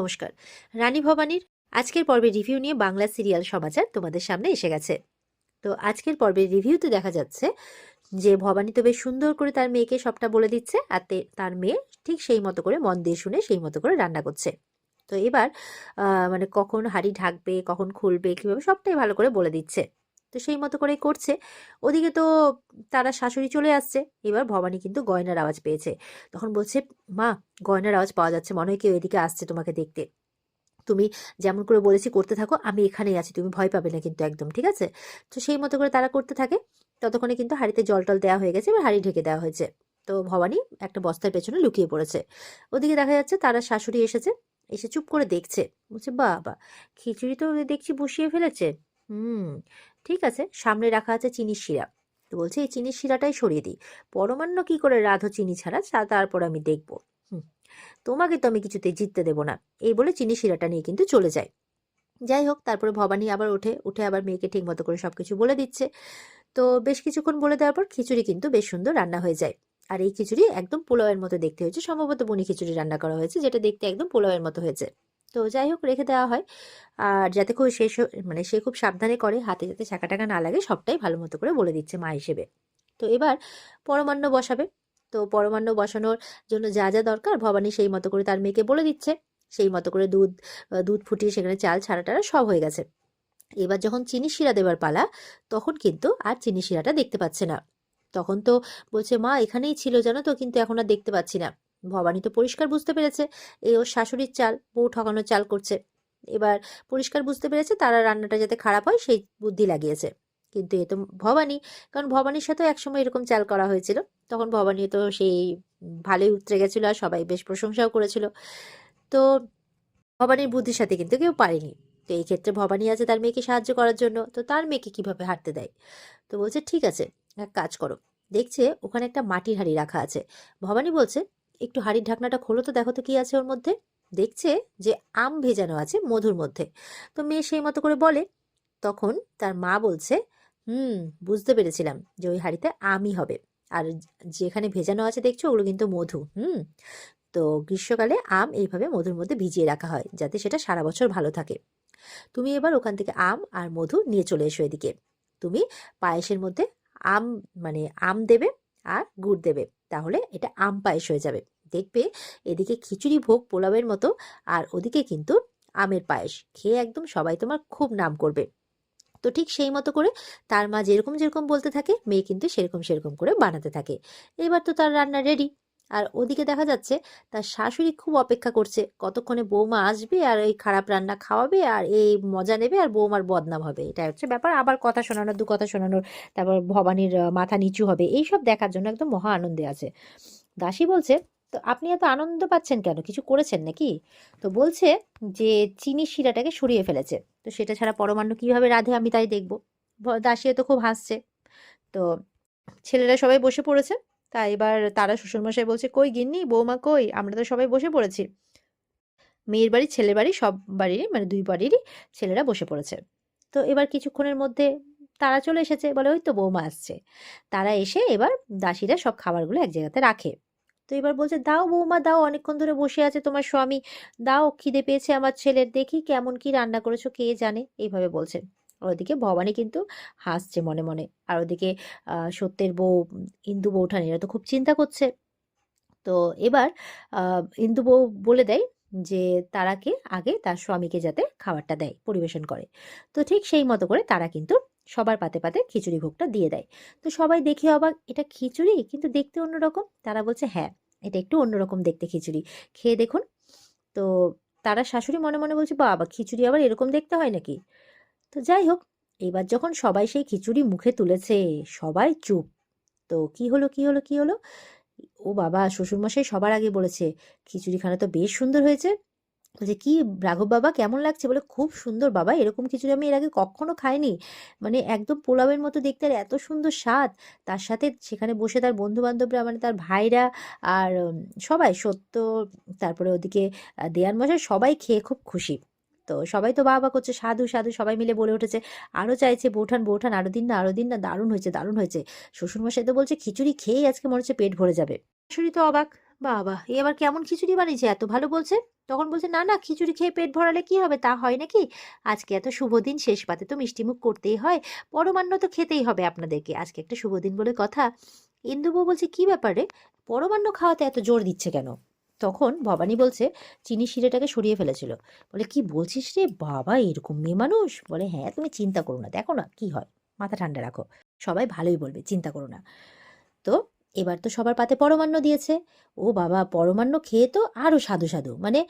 নমস্কার। রানী ভবানীর আজকের পর্বের রিভিউ নিয়ে বাংলা সিরিয়াল সমাচার তোমাদের সামনে এসে গেছে। তো আজকের পর্বের রিভিউতে দেখা যাচ্ছে যে ভবানী তো বেশ সুন্দর করে তার মেয়েকে সবটা বলে দিচ্ছে আর তার মেয়ে ঠিক সেই মতো করে মন দিয়ে শুনে সেই মতো করে রান্না করছে। তো এবার মানে কখন হাঁড়ি ঢাকবে, কখন খুলবে, কীভাবে সবটাই ভালো করে বলে দিচ্ছে। তো সেই মতো করেই করছে। ওদিকে তো তারা শাশুড়ি চলে আসছে। এবার ভবানী কিন্তু গয়নার আওয়াজ পেয়েছে। তখন বলছে, মা, গয়নার আওয়াজ পাওয়া যাচ্ছে। মনে হয় কেউ এদিকে আসছে তোমাকে দেখতে। তুমি যেমন করে বলেছি করতে থাকো, আমি এখানেই আছি। তুমি ভয় পাবে না কিন্তু একদম, ঠিক আছে? তো সেই মতো করে তারা করতে থাকে। ততক্ষণে কিন্তু হাঁড়িতে জল টল দেওয়া হয়ে গেছে। এবার হাঁড়ি ঢেকে দেওয়া হয়েছে। তো ভবানী একটা বস্তার পেছনে লুকিয়ে পড়েছে। ওদিকে দেখা যাচ্ছে তারা শাশুড়ি এসেছে। এসে চুপ করে দেখছে। বলছে, বাবা, খিচুড়ি তো দেখছি বসিয়ে ফেলেছে। হুম, ঠিক আছে। সামনে রাখা আছে চিনির শিরা। তো বলছে, এই চিনির শিরাটাই সরিয়ে দিই। পরমান্ন কি করে রাধো চিনি ছাড়া তারপর আমি দেখব। হুম, তোমাকে তো আমি কিছুতেই জিততে দেবো না। এই বলে চিনি শিরাটা নিয়ে কিন্তু চলে যায়। যাই হোক, তারপরে ভবানী আবার ওঠে, উঠে আবার মেয়েকে ঠিক মতো করে সবকিছু বলে দিচ্ছে। তো বেশ কিছুক্ষণ বলে দেওয়ার পর খিচুড়ি কিন্তু বেশ সুন্দর রান্না হয়ে যায়। আর এই খিচুড়ি একদম পোলাওয়ের মতো দেখতে হয়েছে। সম্ভবত বনি খিচুড়ি রান্না করা হয়েছে, যেটা দেখতে একদম পোলাওয়ের মতো হয়েছে। তো যাই হোক, রেখে দেওয়া হয়। আর যাতে খুব শেষ মানে সে খুব সাবধানে করে, হাতে যাতে ছাকা টাকা না লাগে, সবটাই ভালো মতো করে বলে দিচ্ছে মা হিসেবে। তো এবার পরমান্ন বসাবে। তো পরমান্ন বসানোর জন্য যা যা দরকার, ভবানী সেই মতো করে তার মেয়েকে বলে দিচ্ছে। সেই মতো করে দুধ দুধ ফুটিয়ে সেখানে চাল ছাড়া টাড়া সব হয়ে গেছে। এবার যখন চিনি শিরা দেবার পালা, তখন কিন্তু আর চিনি শিরাটা দেখতে পাচ্ছে না। তখন তো বলছে, মা, এখানেই ছিল জানো তো, কিন্তু এখন আর দেখতে পাচ্ছি না। ভবানী তো পরিষ্কার বুঝতে পেরেছে এই ওর শাশুড়ির চাল, বউ ঠকানোর চাল করছে। এবার পরিষ্কার বুঝতে পেরেছে তারা রান্নাটা যাতে খারাপ হয় সেই বুদ্ধি লাগিয়েছে। কিন্তু এ তো ভবানী, কারণ ভবানীর সাথেও একসময় এরকম চাল করা হয়েছিল। তখন ভবানী তো সেই ভালোই উতরে গেছিল আর সবাই বেশ প্রশংসাও করেছিল। তো ভবানীর বুদ্ধির সাথে কিন্তু কেউ পারেনি। তো এই ক্ষেত্রে ভবানী আছে তার মেয়েকে সাহায্য করার জন্য। তো তার মেয়েকে কীভাবে হাঁটতে দেয়? তো বলছে, ঠিক আছে, এক কাজ করো। দেখছে ওখানে একটা মাটির হাঁড়ি রাখা আছে। ভবানী বলছে একটু হাঁড়ির ঢাকনাটা খোলো তো, দেখো তো কি আছে ওর মধ্যে। দেখছে যে আম ভেজানো আছে মধুর মধ্যে। তো মেয়ে সেই মতো করে বলে। তখন তার মা বলছে, হুম, বুঝতে পেরেছিলাম যে ওই হাঁড়িতে আমই হবে। আর যেখানে ভেজানো আছে দেখছ ওগুলো কিন্তু মধু, হুম? তো গ্রীষ্মকালে আম এইভাবে মধুর মধ্যে ভিজিয়ে রাখা হয় যাতে সেটা সারা বছর ভালো থাকে। তুমি এবার ওখান থেকে আম আর মধু নিয়ে চলে এসো এদিকে। তুমি পায়েসের মধ্যে আম মানে আম দেবে আর গুড় দেবে। তাহলে এটা আম পায়েস হয়ে যাবে। দেখবে এদিকে খিচুড়ি ভোগ পোলাওয়ের মতো আর ওদিকে কিন্তু আমের পায়েস। খেয়ে একদম সবাই তোমার খুব নাম করবে। তো ঠিক সেই মতো করে তার মা যেরকম যেরকম বলতে থাকে, মেয়ে কিন্তু সেরকম সেরকম করে বানাতে থাকে। এবার তো তার রান্না রেডি আর ওদিকে দেখা যাচ্ছে তার শাশুড়ি খুব অপেক্ষা করছে, কতক্ষণে বৌমা আসবে আর এই খারাপ রান্না খাওয়াবে আর এই মজা নেবে আর বৌমার বদনাম হবে। এটা হচ্ছে ব্যাপার। আবার কথা শোনানোর, দু কথা শোনানোর, তারপর ভবানীর মাথা নিচু হবে। এই সব দেখার জন্য একদম মহা আনন্দে আছে। দাসী বলছে, তো আপনি এত আনন্দ পাচ্ছেন কেন? কিছু করেছেন নাকি? তো বলছে যে চিনি শিরাটাকে সরিয়ে ফেলেছে। তো সেটা ছাড়া পরমান্ন কীভাবে রাধে আমি তাই দেখব। দাসিয়া তো খুব হাসছে। তো ছেলেরা সবাই বসে পড়েছে। তা এবার তারা শ্বশুরমশাই বলছে, কই গিন্নি, বৌমা কই? আমরা তো সবাই বসে পড়েছি। মেয়ের বাড়ি ছেলে বাড়ি, সব বাড়িরই মানে দুই বাড়িরই ছেলেরা বসে পড়েছে। তো এবার কিছুক্ষণের মধ্যে তারা চলে এসেছে, বলে ওই তো বৌমা আসছে। তারা এসে এবার দাসীরা সব খাবারগুলো এক জায়গাতে রাখে। তো এবার বলছে, দাও বৌমা, দাও, অনেকক্ষণ ধরে বসে আছে তোমার স্বামী। দাও, খিদে পেয়েছে আমার ছেলের, দেখি কেমন কি রান্না করেছ, কে জানে? এইভাবে বলছে। ওদিকে ভবানী কিন্তু হাসছে মনে মনে। আর ওদিকে সত্যের বউ, ইন্দু বৌঠান এরা তো খুব চিন্তা করছে। তো এবার ইন্দু বউ বলে দেয় যে তারাকে আগে তার স্বামীকে যাতে খাবারটা দেয়, পরিবেশন করে। তো ঠিক সেই মতো করে তারা কিন্তু সবার পাতে পাতে খিচুড়ি ভোগটা দিয়ে দেয়। তো সবাই দেখে অবাক, এটা খিচুড়ি? কিন্তু দেখতে অন্যরকম। তারা বলছে হ্যাঁ এটা একটু অন্যরকম দেখতে খিচুড়ি। খেয়ে দেখুন। তো তারা শাশুড়ি মনে মনে বলছে, বাবা, খিচুড়ি আবার এরকম দেখতে হয় নাকি? তো যাই হোক, এবার যখন সবাই সেই খিচুড়ি মুখে তুলেছে, সবাই চুপ। তো কি হলো কি হলো কি হলো? ও বাবা, শ্বশুরমশাই সবার আগে বলেছে, খিচুড়িখানা তো বেশ সুন্দর হয়েছে। বলছে, কি রাঘব বাবা, কেমন লাগছে? বলে, খুব সুন্দর বাবা, এরকম খিচুড়ি আমি এর আগে কখনো খাইনি। মানে একদম পোলাওয়ের মতো দেখতে আর এত সুন্দর স্বাদ। তার সাথে সেখানে বসে তার বন্ধু বান্ধবরা মানে তার ভাইরা আর সবাই সত্য, তারপরে ওদিকে দেয়ান মশাই সবাই খেয়ে খুব খুশি। তো সবাই তো বাবা করছে, সাধু সাধু সবাই মিলে বলে উঠেছে আরও চাইছে বৌঠান বৌঠান, আরও দিন না, আরও দিন না, দারুণ হয়েছে দারুণ হয়েছে। শ্বশুরমশাই তো বলছে, খিচুড়ি খেয়েই আজকে মনে হচ্ছে পেট ভরে যাবে। শাশুড়ি তো অবাক, বাবা, এ আবার কেমন খিচুড়ি বানিয়েছে, এত ভালো বলছে? তখন বলছে, না না, খিচুড়ি খেয়ে পেট ভরালে কি হবে, তা হয় নাকি? আজকে এত শুভ দিন, শেষ পাতে তো মিষ্টিমুখ করতেই হয়, পরমান্ন তো খেতেই হবে আপনাদেরকে, আজকে একটা শুভ দিন বলে কথা। ইন্দুবু বলছে, কি ব্যাপারে পরমান্ন খাওয়াতে এত জোর দিচ্ছে কেন? তখন ভবানী বলছে চিনি শিরেটাকে সরিয়ে ফেলেছিল। বলে, কি বলছিস রে বাবা? এরকম মেয়ে মানুষ? বলে হ্যাঁ তুমি চিন্তা করো না, দেখো না কি হয়। মাথা ঠান্ডা রাখো, সবাই ভালোই বলবে, চিন্তা করো না। তো এবার তো সবার পাতে পরমান্ন দিয়েছে। ও বাবা, পরমান্ন খেয়ে তো আরও সাধু সাধু মানে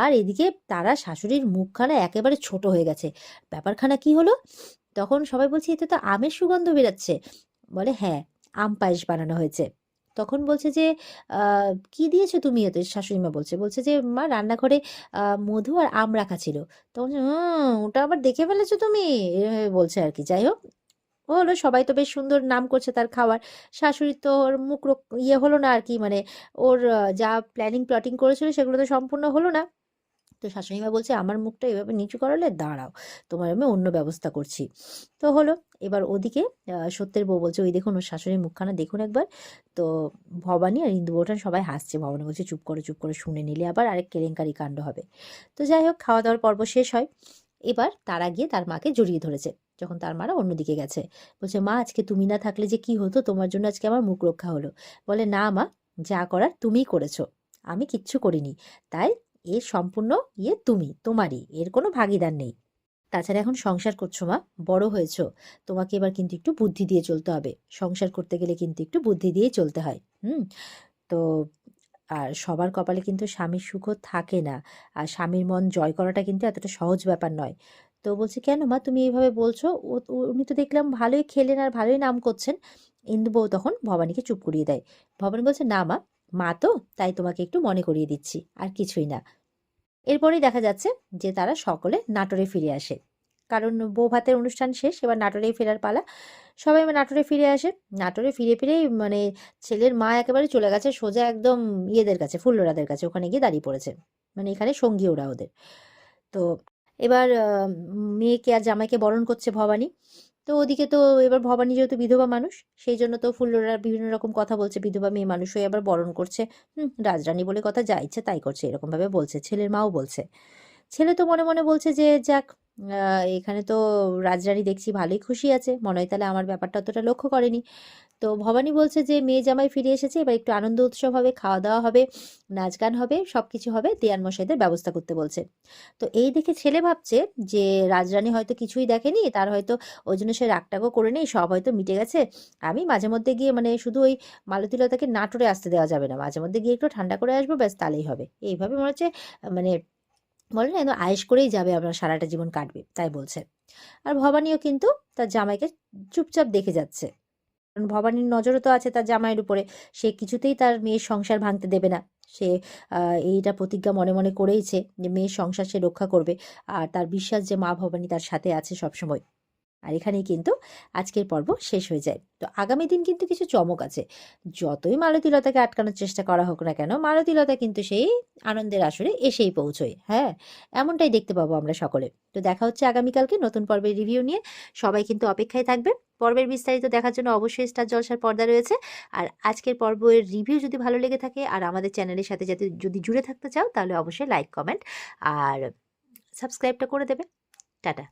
আর এদিকে তারা শাশুড়ির মুখখানা একেবারে ছোট হয়ে গেছে। ব্যাপারখানা কি হলো? তখন সবাই বলছে, এতে তো আমের সুগন্ধ বেরাচ্ছে। বলে হ্যাঁ আম পায়েস বানানো হয়েছে। তখন বলছে যে কি দিয়েছ তুমি এতে? শাশুড়িমা বলছে বলছে যে, মা, রান্নাঘরে মধু আর আম রাখা ছিল। তখন ওটা আবার দেখে ফেলেছো তুমি? বলছে আর কি। যাই হোক, হলো সবাই তো বেশ সুন্দর নাম করছে তার খাওয়ার। শাশুড়ি তো ওর মুখ ইয়ে হলো না আর কি মানে ওর যা প্ল্যানিং প্লটিং করেছিল সেগুলো তো সম্পূর্ণ হলো না। তো শাশুড়ি মা বলছে, আমার মুখটা এভাবে নিচু করালে দাঁড়াও, তোমার আমি অন্য ব্যবস্থা করছি। তো হলো, এবার ওদিকে সত্যের বউ বলছে, ওই দেখুন ওর শাশুড়ির মুখখানা, দেখুন একবার। তো ভবানী আর ইন্দু বৌঠান সবাই হাসছে, ভবানী বলছে, চুপ করে চুপ করে, শুনে নিলে আবার আরেক কেলেঙ্কারি কাণ্ড হবে। তো যাই হোক, খাওয়া দাওয়ার পর্ব শেষ হয়। এবার তারা গিয়ে তার মাকে জড়িয়ে ধরেছে, যখন তার মারা অন্যদিকে গেছে। বলছে, মা, আজকে তুমি না থাকলে যে কি হতো? তোমার জন্য আজকে আমার মুখ রক্ষা হলো। বলে, না মা, যা করার তুমিই করেছ। আমি কিচ্ছু করিনি। তাই এর সম্পূর্ণ ইয়ে তুমি, তোমারই, এর কোনো ভাগিদার নেই। তাছাড়া এখন সংসার করছ মা, বড় হয়েছো, তোমাকে এবার কিন্তু একটু বুদ্ধি দিয়ে চলতে হবে। সংসার করতে গেলে কিন্তু একটু বুদ্ধি দিয়েই চলতে হয়, হুম? তো, আর সবার কপালে কিন্তু স্বামীর সুখও থাকে না, আর স্বামীর মন জয় করাটা কিন্তু এতটা সহজ ব্যাপার নয়। তো বলছে, কেন মা, তুমি এইভাবে বলছো? উনি তো দেখলাম ভালোই খেলেন আর ভালোই নাম করছেন। ইন্দু বউ তখন ভবানীকে চুপ করিয়ে দেয়। ভবানী বলছে, না মা মা তো, তাই তোমাকে একটু মনে করিয়ে দিচ্ছি, আর কিছুই না। এরপরেই দেখা যাচ্ছে যে তারা সকলে নাটোরে ফিরে আসে। কারণ বউ ভাতের অনুষ্ঠান শেষ, এবার নাটোরেই ফেরার পালা। সবাই নাটোরে ফিরে আসে। নাটোরে ফিরে ফিরেই মানে ছেলের মা একেবারে চলে গেছে সোজা একদম ইয়েদের কাছে, ফুল্লরাদের কাছে। ওখানে গিয়ে দাঁড়িয়ে পড়েছে। মানে এখানে সঙ্গী ওরা ওদের। তো এবার মেয়েকে আর জামাইকে বরণ করছে ভবানী। তো ওদিকে তো এবার ভবানী যেহেতু বিধবা মানুষ, সেই জন্য তো ফুল্লরা বিভিন্ন রকম কথা বলছে, বিধবা মেয়ে মানুষ হয়ে আবার বরণ করছে। হুম, রাজরানী বলে কথা যা ইচ্ছে তাই করছে, এরকমভাবে বলছে, ছেলের মাও বলছে। ছেলে তো মনে মনে বলছে যে, যাক এখানে তো রাজরানী দেখছি ভালোই খুশি আছে, মনে হয় তাহলে আমার ব্যাপারটা অতটা লক্ষ্য করেনি। তো ভবানী বলছে যে, মেয়ে জামাই ফিরে এসেছে, এবার একটু আনন্দ উৎসব হবে খাওয়া দাওয়া হবে নাচ গান হবে সব কিছু হবে দেয়ান মশাইদের ব্যবস্থা করতে বলছে। তো এই দেখে ছেলে ভাবছে যে, রাজরানী হয়তো কিছুই দেখেনি, তার হয়তো ওই জন্য সে রাগটাগও করে নেই, সব হয়তো মিটে গেছে। আমি মাঝে মধ্যে গিয়ে মানে শুধু ওই মালতীলতাকে নাটোরে আসতে দেওয়া যাবে না, মাঝে মধ্যে গিয়ে একটু ঠান্ডা করে আসব, ব্যাস তাহলেই হবে। এইভাবে মনে হচ্ছে মানে বলে না একদম আয়েশ করেই যাবে আপনার সারাটা জীবন কাটবে, তাই বলছে। আর ভবানীও কিন্তু তার জামাইকে চুপচাপ দেখে যাচ্ছে। কারণ ভবানীর নজরও তো আছে তার জামাইয়ের উপরে। সে কিছুতেই তার মেয়ের সংসার ভাঙতে দেবে না। সে এইটা প্রতিজ্ঞা মনে মনে করেইছে যে মেয়ের সংসার সে রক্ষা করবে। আর তার বিশ্বাস যে মা ভবানী তার সাথে আছে সবসময়। আর এখানেই কিন্তু আজকের পর্ব শেষ হয়ে যায়। তো আগামী দিন কিন্তু কিছু চমক আছে। যতই মালতীলতাকে আটকানোর চেষ্টা করা হোক না কেন, মালতীলতা কিন্তু সেই আনন্দের আসরে এসেই পৌঁছয় হ্যাঁ? এমনটাই দেখতে পাবো আমরা সকলে। তো দেখা হচ্ছে আগামীকালকে নতুন পর্বের রিভিউ নিয়ে। সবাই কিন্তু অপেক্ষায় থাকবে পর্বের বিস্তারিত দেখার জন্য অবশ্যই স্টার জলসার পর্দা রয়েছে। আর আজকের পর্বের রিভিউ যদি ভালো লেগে থাকে আর আমাদের চ্যানেলের সাথে যাতে যদি জুড়ে থাকতে চাও, তাহলে অবশ্যই লাইক, কমেন্ট আর সাবস্ক্রাইবটা করে দেবে। টাটা।